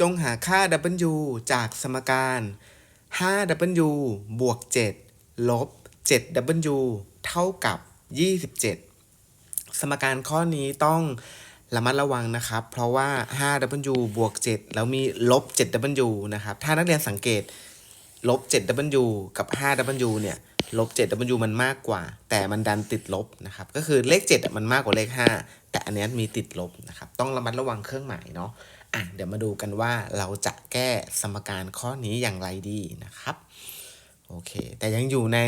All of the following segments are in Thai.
จงหาค่า w จากสมการ 5w บวก 7 ลบ 7w เท่ากับ 27 สมการข้อนี้ต้องระมัดระวังนะครับ เพราะว่า 5w บวก 7 แล้วมีลบ 7w นะครับ ถ้านักเรียนสังเกตลบ 7w กับ 5w เนี่ยลบ 7w มันมากกว่า แต่มันดันติดลบนะครับ ก็คือเลข 7 มันมากกว่าเลข 5 แต่อันนี้มีติดลบนะครับ ต้องระมัดระวังเครื่องหมายเนาะ อะเดี๋ยวมาดูกันว่าเราจะแก้สมการข้อนี้อย่างไรดีนะครับโอเค แต่ยังอยู่ใน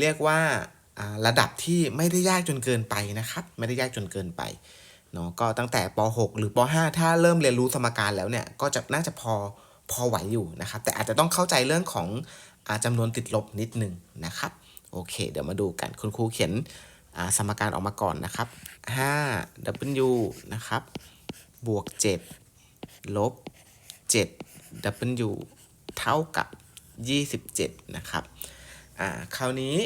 เรียกว่าระดับที่ไม่ได้ยากจนเกินไปนะครับ ไม่ได้ยากจนเกินไปเนาะก็ตั้งแต่ป .6 หรือป .5 ถ้าเริ่มเรียนรู้สมการแล้วเนี่ย ก็จะน่าจะพอพอไหวอยู่นะครับ。แต่อาจจะต้องเข้าใจเรื่องของอจำนวนติดลบนิดนึงนะครับ โอเค เดี๋ยวมาดูกันคุณครูเขียนสมการออกมาก่อนนะครับ 5w นะครับ บวก 7 ลบ 7w เท่ากับ 27 นะครับ อ่า คราวนี้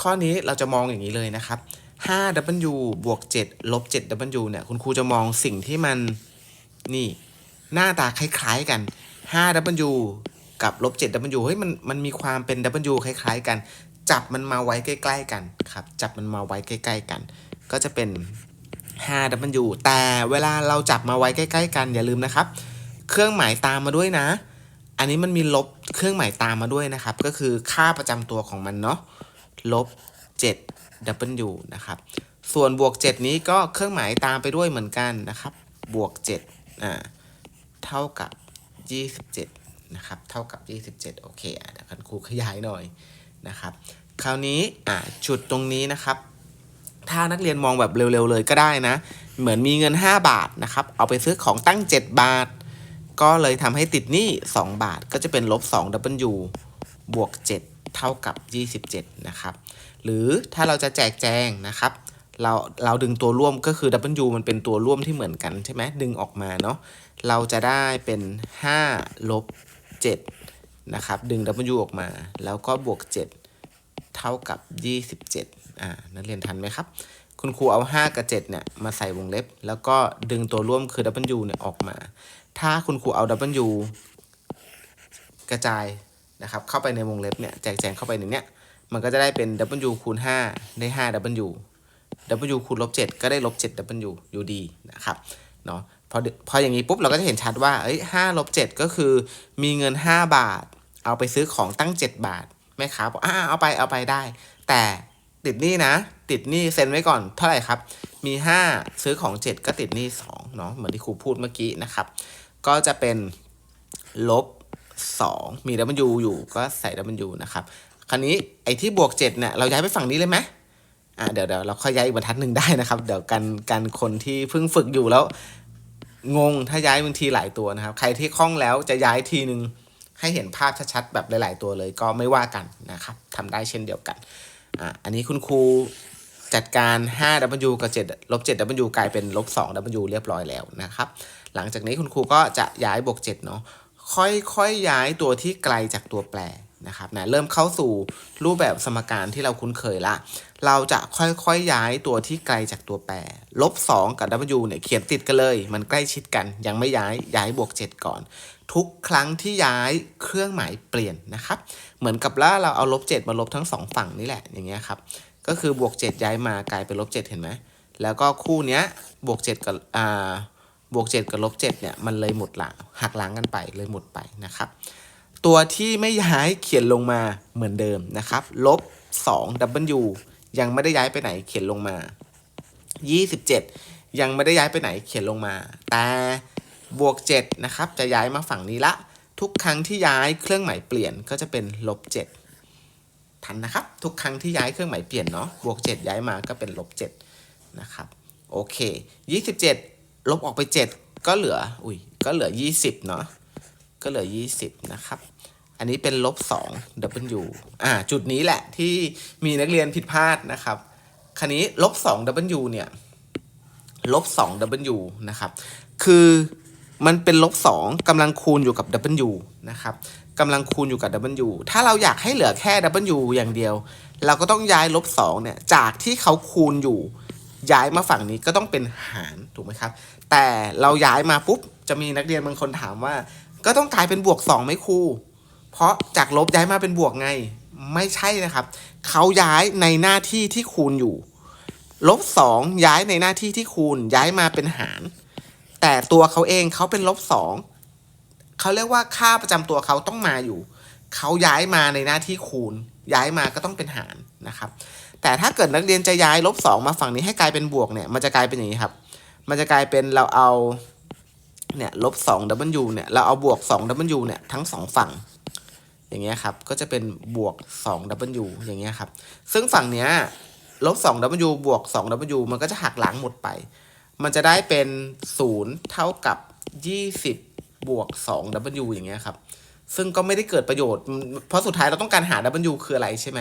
ข้อนี้เราจะมองอย่างนี้เลยนะครับ 5w บวก 7 ลบ 7w เนี่ย คุณครูจะมองสิ่งที่มัน นี่ หน้าตาคล้ายๆกัน 5w กับลบ 7w เฮ้ย มัน มันมีความเป็น w คล้ายๆ กัน จับมันมาไว้ใกล้ ๆ กัน ครับ จับมันมาไว้ใกล้ ๆ กัน ก็จะเป็น 5w แต่เวลาเราจับมาไว้ใกล้ ๆ กันอย่าลืมนะครับ เครื่องหมายตามมาด้วยนะ อันนี้มันมีลบเครื่องหมายตามมาด้วยนะครับ ก็คือค่าประจำตัวของมันเนาะลบ 7w นะครับ ส่วนบวก 7 นี้ก็เครื่องหมายตามไปด้วยเหมือนกันนะครับ บวก7อ่าเท่ากับ 27 นะครับ เท่ากับ 27 โอเคอะเดี๋ยวคุณครูขยายหน่อยนะครับ คราวนี้อ่าจุดตรงนี้นะครับ ถ้านักเรียนมองแบบเร็วๆเลยก็ได้นะ เหมือนมีเงิน 5 บาทนะครับ เอาไปซื้อของตั้ง 7 บาท ก็เลยทำให้ติดหนี้ 2 บาท ก็จะเป็นลบ 2w บวก 7 เท่ากับ 27 นะครับ หรือถ้าเราจะแจกแจงนะครับ เราเราดึงตัวร่วมก็คือ w มันเป็นตัวร่วมที่เหมือนกันใช่ไหมดึงออกมาเนาะ เราจะได้เป็น 5 ลบ 7 นะครับ ดึง w ออกมา แล้วก็บวก 7 เท่ากับ 27 อ่านักเรียนทันไหมครับ คุณครูเอา 5 กับ 7 เนี่ย มาใส่วงเล็บ แล้วก็ดึงตัวร่วมคือ w เนี่ย ออกมา ถ้าคุณครูเอา w กระจายนะครับ เข้าไปในวงเล็บเนี่ย แจกแจงเข้าไปในเนี้ย มันก็จะได้เป็น w คูณ 5 ได้ 5w w คูณลบ7ก็ได้ลบ 7w อยู่ดีนะครับ เนาะพอพออย่างนี้ปุ๊บเราก็จะเห็นชัดว่าเอ้ย5ลบ7ก็คือมีเงิน 5 บาท เอาไปซื้อของตั้ง 7 บาทแม่ค้าบอกอ่าเอาไปเอาไปได้ แต่ ติดหนี้นะ ติดหนี้เซ็นไว้ก่อนเท่าไหร่ครับ มี 5 ซื้อของ 7 ก็ติดหนี้2เนาะเหมือนที่ครูพูดเมื่อกี้นะครับ ก็จะเป็นลบ 2 มี w อยู่ก็ใส่ w นะครับ คราวนี้ไอ้ที่บวก7เนี่ยเราย้ายไปฝั่งนี้เลยไหมอ่าเดี๋ยวเดี๋ยวเราค่อยย้ายอีกบรรทัดหนึ่งได้นะครับ เดี๋ยวกันกันคนที่เพิ่งฝึกอยู่แล้ว งงถ้าย้ายบางทีหลายตัวนะครับ ใครที่คล่องแล้วจะย้ายทีหนึ่งให้เห็นภาพชัดๆแบบหลาย ๆ ตัวเลยก็ไม่ว่ากันนะครับทำได้เช่นเดียวกัน อะอันนี้คุณครูจัดการ 5w กับ7ลบ 7w กลายเป็นลบ 2w เรียบร้อยแล้วนะครับ หลังจากนี้คุณครูก็จะย้ายบวก 7 เนาะค่อยๆย้ายตัวที่ไกลจากตัวแปรนะครับนะเริ่มเข้าสู่รูปแบบสมการที่เราคุ้นเคยละ เราจะค่อยๆย้ายตัวที่ไกลจากตัวแปร ลบ 2 กับ w เนี่ยเขียนติดกันเลย มันใกล้ชิดกันยังไม่ย้ายย้ายบวก 7 ก่อน ทุกครั้งที่ย้ายเครื่องหมายเปลี่ยนนะครับ เหมือนกับว่าเราเอาลบ 7 มาลบทั้ง 2 ฝั่งนี่แหละอย่างเงี้ยครับ ก็คือบวก 7 ย้ายมากลายเป็นลบ 7 เห็นไหมแล้วก็คู่เนี้ยบวก 7 กับอ่าบวก 7 กับลบ 7 เนี่ยมันเลยหมดหลังหักล้างกันไปเลยหมดไปนะครับ ตัวที่ไม่ย้ายเขียนลงมาเหมือนเดิมนะครับลบ 2w ยังไม่ได้ย้ายไปไหนเขียนลงมา 27 ยังไม่ได้ย้ายไปไหนเขียนลงมา แต่บวก7นะครับจะย้ายมาฝั่งนี้ละ ทุกครั้งที่ย้ายเครื่องหมายเปลี่ยนก็จะเป็นลบ7ทันนะครับ ทุกครั้งที่ย้ายเครื่องหมายเปลี่ยนเนาะบวก7ย้ายมาก็เป็นลบ7นะครับโอเค 27 ลบออกไป 7 ก็เหลืออุ้ยก็เหลือ 20 เนาะก็เหลือ 20 นะครับ อันนี้เป็นลบ2 w อ่าจุดนี้แหละที่มีนักเรียนผิดพลาดนะครับคันนี้ลบ2 w เนี่ยลบ2 w นะครับ คือมันเป็นลบ2กำลังคูณอยู่กับ w นะครับกำลังคูณอยู่กับ w ถ้าเราอยากให้เหลือแค่ w อย่างเดียว เราก็ต้องย้ายลบ2เนี่ยจากที่เขาคูณอยู่ ย้ายมาฝั่งนี้ก็ต้องเป็นหารถูกไหมครับ แต่เราย้ายมาปุ๊บจะมีนักเรียนบางคนถามว่า ก็ต้องกลายเป็นบวกสองไหมครู เพราะจากลบย้ายมาเป็นบวกไง ไม่ใช่นะครับ เขาย้ายในหน้าที่ที่คูณอยู่ ลบสองย้ายในหน้าที่ที่คูณย้ายมาเป็นหาร แต่ตัวเขาเองเขาเป็นลบสองเขาเรียกว่าค่าประจำตัวเขาต้องมาอยู่ เขาย้ายมาในหน้าที่คูณ ย้ายมาก็ต้องเป็นหารนะครับ แต่ถ้าเกิดนักเรียนจะย้ายลบสองมาฝั่งนี้ให้กลายเป็นบวกเนี่ย มันจะกลายเป็นอย่างนี้ครับ มันจะกลายเป็นเราเอาเนี่ยลบสอง w เนี่ย เราเอาบวกสอง w เนี่ย ทั้งสองฝั่ง อย่างเงี้ยครับ ก็จะเป็นบวกสอง w อย่างเงี้ยครับ ซึ่งฝั่งเนี้ยลบสอง w บวกสอง w มันก็จะหักล้างหมดไป มันจะได้เป็นศูนย์เท่ากับยี่สิบบวกสอง w อย่างเงี้ยครับ ซึ่งก็ไม่ได้เกิดประโยชน์ เพราะสุดท้ายเราต้องการหา w คืออะไรใช่ไหม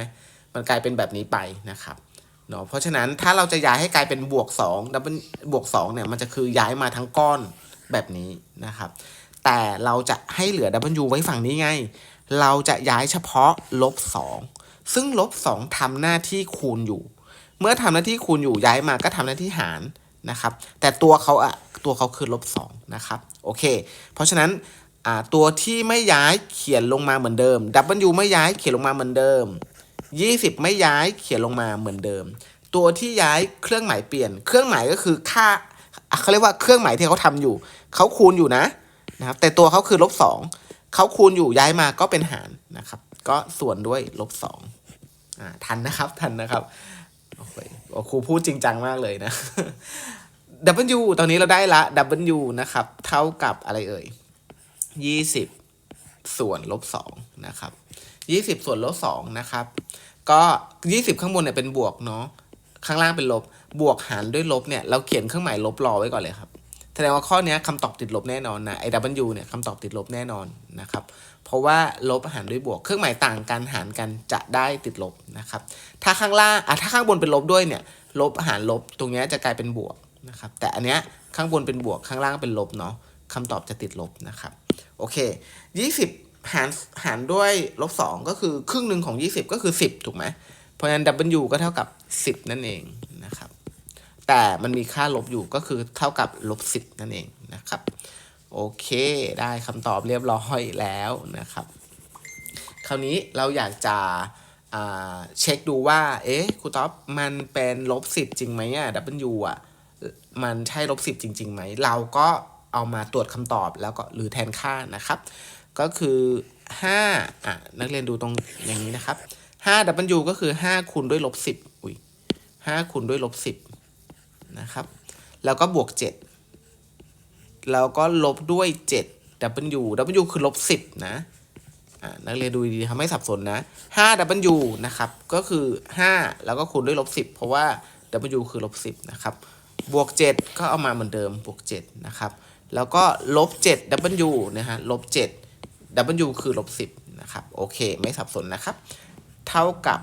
มันกลายเป็นแบบนี้ไปนะครับเนาะ เพราะฉะนั้นถ้าเราจะย้ายให้กลายเป็นบวก2 w บวก2เนี่ยมันจะคือย้ายมาทั้งก้อนแบบนี้นะครับ แต่เราจะให้เหลือ w ไว้ฝั่งนี้ไง เราจะย้ายเฉพาะลบ2ซึ่งลบ2ทำหน้าที่คูณอยู่ เมื่อทำหน้าที่คูณอยู่ย้ายมาก็ทำหน้าที่หารนะครับ แต่ตัวเขาอะตัวเขาคือลบ2นะครับ โอเค เพราะฉะนั้นตัวที่ไม่ย้ายเขียนลงมาเหมือนเดิม w ไม่ย้ายเขียนลงมาเหมือนเดิม 20 ไม่ย้ายเขียนลงมาเหมือนเดิม ตัวที่ย้ายเครื่องหมายเปลี่ยน เครื่องหมายก็คือค่าเขาเรียกว่าเครื่องหมายที่เขาทำอยู่ เขาคูณอยู่นะนะครับ แต่ตัวเขาคือลบสอง เขาคูณอยู่ย้ายมาก็เป็นหารนะครับ ก็ส่วนด้วยลบสองอ่าทันนะครับทันนะครับโอ้โหครูพูดจริงจังมากเลยนะ W ตอนนี้เราได้ละ W นะครับ เท่ากับอะไรเอ่ย20ส่วนลบสองนะครับ20ส่วนลบสองนะครับ ก็20ข้างบนเนี่ยเป็นบวกเนาะข้างล่างเป็นลบบวกหารด้วยลบเนี่ยเราเขียนเครื่องหมายลบรอไว้ก่อนเลยครับ แสดงว่าข้อนี้คำตอบติดลบแน่นอนนะไอ้ W เนี่ยคำตอบติดลบแน่นอนนะครับ เพราะว่าลบหารด้วยบวก เครื่องหมายต่างกันหารกันจะได้ติดลบนะครับ ถ้าข้างล่างอะถ้าข้างบนเป็นลบด้วยเนี่ย ลบหารลบตรงเนี้ยจะกลายเป็นบวกนะครับ แต่อันเนี้ยข้างบนเป็นบวกข้างล่างเป็นลบเนาะคำตอบจะติดลบนะครับ โอเค 20 หารหารด้วยลบ2ก็คือครึ่งหนึ่งของ 20 ก็คือ 10 ถูกไหมเพราะฉะนั้น W ก็เท่ากับ 10 นั่นเองนะครับ แต่มันมีค่าลบอยู่ก็คือเท่ากับลบ10นั่นเองนะครับ โอเคได้คำตอบเรียบร้อยแล้วนะครับ คราวนี้เราอยากจะเช็คดูว่า เอ๊ะครูท็อปมันเป็นลบ10จริงไหมอะ W อะ มันใช่ลบ10จริงๆไหม เราก็เอามาตรวจคำตอบแล้วก็หรือแทนค่านะครับ ก็คือ5อะนักเรียนดูตรงอย่างนี้นะครับ5 W ก็คือ 5คูณด้วยลบ10อุ้ย5คูณด้วยลบ10 นะครับ แล้วก็บวก 7 แล้วก็ลบด้วย 7 W W คือลบ 10 นะอ่านักเรียนดูดีๆครับไม่สับสนนะ5 W นะครับ ก็คือ 5 แล้วก็คูณด้วยลบ 10 เพราะว่า W คือลบ 10 นะครับ บวก 7 ก็เอามาเหมือนเดิม บวก 7 นะครับ แล้วก็ลบ 7 W นะฮะ ลบ 7 W คือลบ 10 นะครับ โอเค ไม่สับสนนะครับ เท่ากับ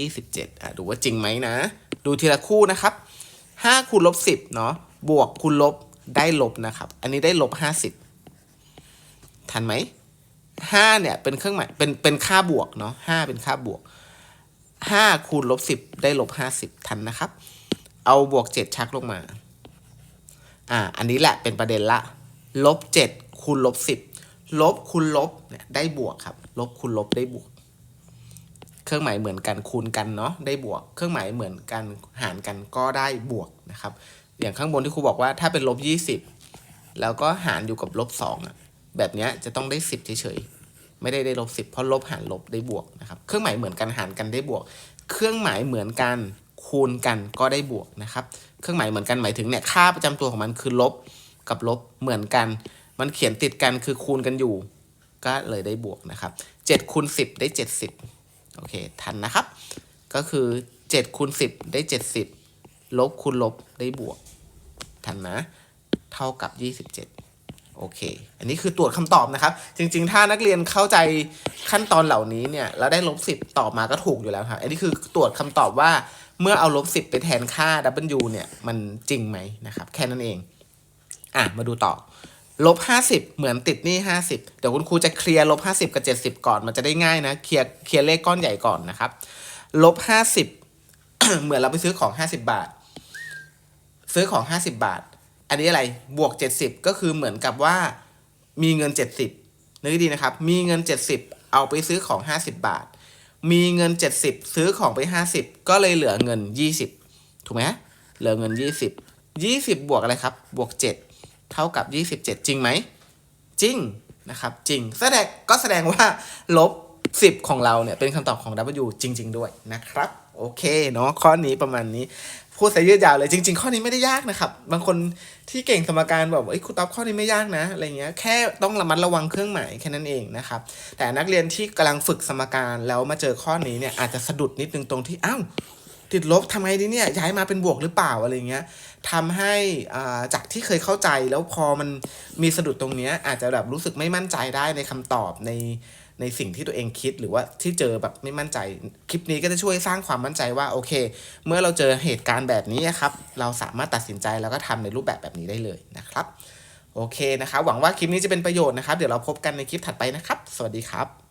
27อะดูว่าจริงไหมนะ ดูทีละคู่นะครับ5คูณลบ10เนาะบวกคูณลบได้ลบนะครับ อันนี้ได้ลบ50 ทันไหม5เนี่ยเป็นเครื่องหมายเป็นเป็นค่าบวกเนาะ5เป็นค่าบวก5คูณลบ10ได้ลบ50 ทันนะครับ เอาบวก 7 ชักลงมาอ่าอันนี้แหละเป็นประเด็นละลบเจ็ดคูณลบสิบลบคูณลบเนี่ยได้บวกครับ ลบคูณลบได้บวก เครื่องหมายเหมือนกันคูณกันเนาะได้บวก เครื่องหมายเหมือนกันหารกันก็ได้บวกนะครับ อย่างข้างบนที่ครูบอกว่าถ้าเป็นลบยี่สิบแล้วก็หารอยู่กับลบสองอะแบบเนี้ยจะต้องได้สิบเฉยๆไม่ได้ได้ลบสิบเพราะลบหารลบได้บวกนะครับ เครื่องหมายเหมือนกันหารกันได้บวก เครื่องหมายเหมือนกันคูณกันก็ได้บวกนะครับ เครื่องหมายเหมือนกันหมายถึงเนี่ยค่าประจำตัวของมันคือลบกับลบเหมือนกัน มันเขียนติดกันคือคูณกันอยู่ ก็เลยได้บวกนะครับ7คูณ10 ได้ 70 โอเค ทันนะครับ ก็คือ7คูณ10 ได้ 70 ลบคูณลบได้บวก ทันนะ เท่ากับ 27 โอเค อันนี้คือตรวจคำตอบนะครับ จริง ๆ ถ้านักเรียนเข้าใจขั้นตอนเหล่านี้เนี่ย แล้วได้ลบ10 ตอบมาก็ถูกอยู่แล้วครับ อันนี้คือตรวจคำตอบว่าเมื่อเอาลบ10 ไปแทนค่า W เนี่ย มันจริงไหมนะครับ แค่นั้นเอง อะ มาดูต่อ ลบห้าสิบเหมือนติดหนี้ห้าสิบเดี๋ยวคุณครูจะเคลียร์ลบห้าสิบกับเจ็ดสิบก่อนมันจะได้ง่ายนะเคลียร์เคลียร์เลขก้อนใหญ่ก่อนนะครับลบห้าสิบเหมือนเราไปซื้อของห้าสิบาท ซื้อของห้าสิบาท อันนี้อะไรบวก70ก็คือเหมือนกับว่ามีเงิน70นึกดีนะครับ มีเงิน70เอาไปซื้อของ50บาท มีเงิน70ซื้อของไป50ก็เลยเหลือเงิน20ถูกไหมเหลือเงิน20 20บวกอะไรครับ บวก7 เท่ากับ 27 จริงไหม จริงนะครับจริงแสดงก็แสดงว่าลบ 10 ของเราเนี่ยเป็นคำตอบของ W จริง ๆ ด้วยนะครับ โอเคเนาะข้อนี้ประมาณนี้พูดซะยืดยาวเลยจริง ๆ ข้อนี้ไม่ได้ยากนะครับ บางคนที่เก่งสมการบอกว่าเอ้ครูต๊อบข้อนี้ไม่ยากนะอะไรเงี้ยแค่ต้องระมัดระวังเครื่องหมายแค่นั้นเองนะครับ แต่นักเรียนที่กำลังฝึกสมการแล้วมาเจอข้อนี้เนี่ยอาจจะสะดุดนิดนึงตรงที่อ้าวติดลบทำไงดีเนี่ยย้ายมาเป็นบวกหรือเปล่าอะไรเงี้ย ทำให้อ่าจากที่เคยเข้าใจแล้วพอมันมีสะดุดตรงเนี้ยอาจจะแบบรู้สึกไม่มั่นใจได้ในคำตอบในในสิ่งที่ตัวเองคิดหรือว่าที่เจอแบบไม่มั่นใจ คลิปนี้ก็จะช่วยสร้างความมั่นใจว่าโอเค เมื่อเราเจอเหตุการณ์แบบนี้ครับเราสามารถตัดสินใจแล้วก็ทำในรูปแบบแบบนี้ได้เลยนะครับ โอเคนะครับหวังว่าคลิปนี้จะเป็นประโยชน์นะครับ เดี๋ยวเราพบกันในคลิปถัดไปนะครับ สวัสดีครับ